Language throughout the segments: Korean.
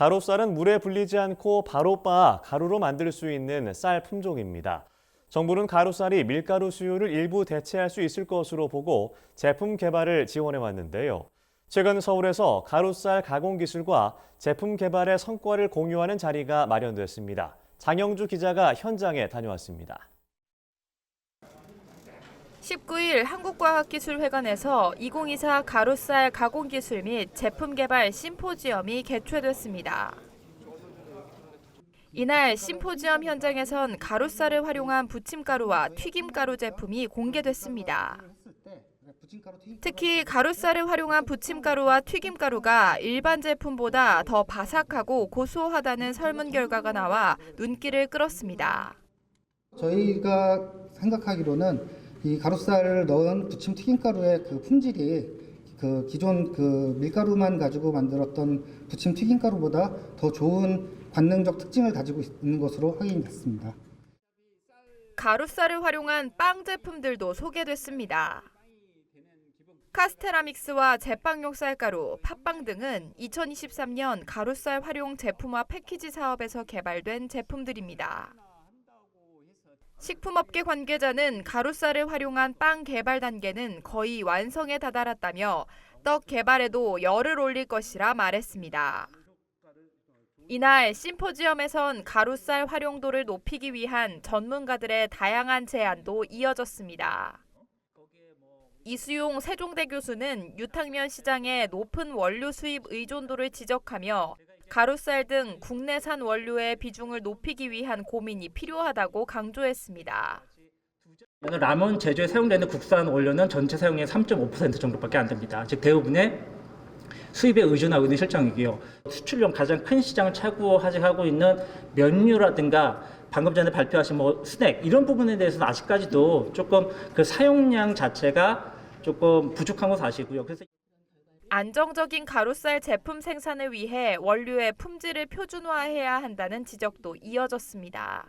가루쌀은 물에 불리지 않고 바로 빻아 가루로 만들 수 있는 쌀 품종입니다. 정부는 가루쌀이 밀가루 수요를 일부 대체할 수 있을 것으로 보고 제품 개발을 지원해 왔는데요. 최근 서울에서 가루쌀 가공 기술과 제품 개발의 성과를 공유하는 자리가 마련됐습니다. 장영주 기자가 현장에 다녀왔습니다. 19일 한국과학기술회관에서 2024 가루쌀 가공기술 및 제품 개발 심포지엄이 개최됐습니다. 이날 심포지엄 현장에선 가루쌀을 활용한 부침가루와 튀김가루 제품이 공개됐습니다. 특히 가루쌀을 활용한 부침가루와 튀김가루가 일반 제품보다 더 바삭하고 고소하다는 설문 결과가 나와 눈길을 끌었습니다. 저희가 생각하기로는 이 가루쌀을 넣은 부침 튀김가루의 그 품질이 그 기존 그 밀가루만 가지고 만들었던 부침 튀김가루보다 더 좋은 관능적 특징을 가지고 있는 것으로 확인됐습니다. 가루쌀을 활용한 빵 제품들도 소개됐습니다. 카스테라 믹스와 제빵용 쌀가루, 팥빵 등은 2023년 가루쌀 활용 제품화 패키지 사업에서 개발된 제품들입니다. 식품업계 관계자는 가루쌀을 활용한 빵 개발 단계는 거의 완성에 다다랐다며 떡 개발에도 열을 올릴 것이라 말했습니다. 이날 심포지엄에선 가루쌀 활용도를 높이기 위한 전문가들의 다양한 제안도 이어졌습니다. 이수용 세종대 교수는 유탕면 시장의 높은 원료 수입 의존도를 지적하며 가루쌀 등 국내산 원료의 비중을 높이기 위한 고민이 필요하다고 강조했습니다. 라면 제조에 사용되는 국산 원료는 전체 사용량의 3.5% 정도밖에 안 됩니다. 즉 대부분의 수입에 의존하고 있는 실정이고요. 수출용 가장 큰 시장을 차지하고 있는 면류라든가 방금 전에 발표하신 뭐 스낵 이런 부분에 대해서는 아직까지도 조금 그 사용량 자체가 조금 부족한 건 사실이고요. 그래서 안정적인 가루쌀 제품 생산을 위해 원료의 품질을 표준화해야 한다는 지적도 이어졌습니다.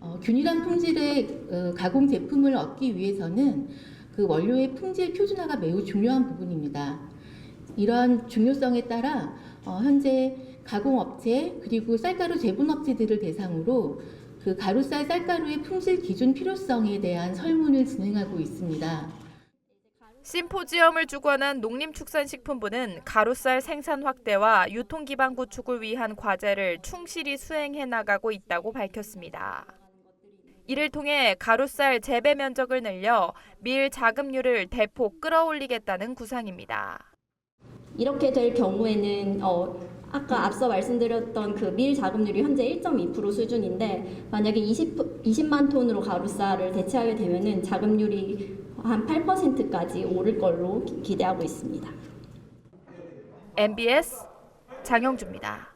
어, 균일한 품질의 어, 가공 제품을 얻기 위해서는 그 원료의 품질 표준화가 매우 중요한 부분입니다. 이러한 중요성에 따라 어, 현재 가공업체 그리고 쌀가루 제분업체들을 대상으로 그 가루쌀 쌀가루의 품질 기준 필요성에 대한 설문을 진행하고 있습니다. 심포지엄을 주관한 농림축산식품부는 가루쌀 생산 확대와 유통 기반 구축을 위한 과제를 충실히 수행해 나가고 있다고 밝혔습니다. 이를 통해 가루쌀 재배 면적을 늘려 밀 자급률을 대폭 끌어올리겠다는 구상입니다. 이렇게 될 경우에는 어, 아까 앞서 말씀드렸던 그 밀 자급률이 현재 1.2% 수준인데 만약에 20, 20만 톤으로 가루쌀을 대체하게 되면은 자급률이 한 8%까지 오를 걸로 기- 기대하고 있습니다. MBS 장영주입니다.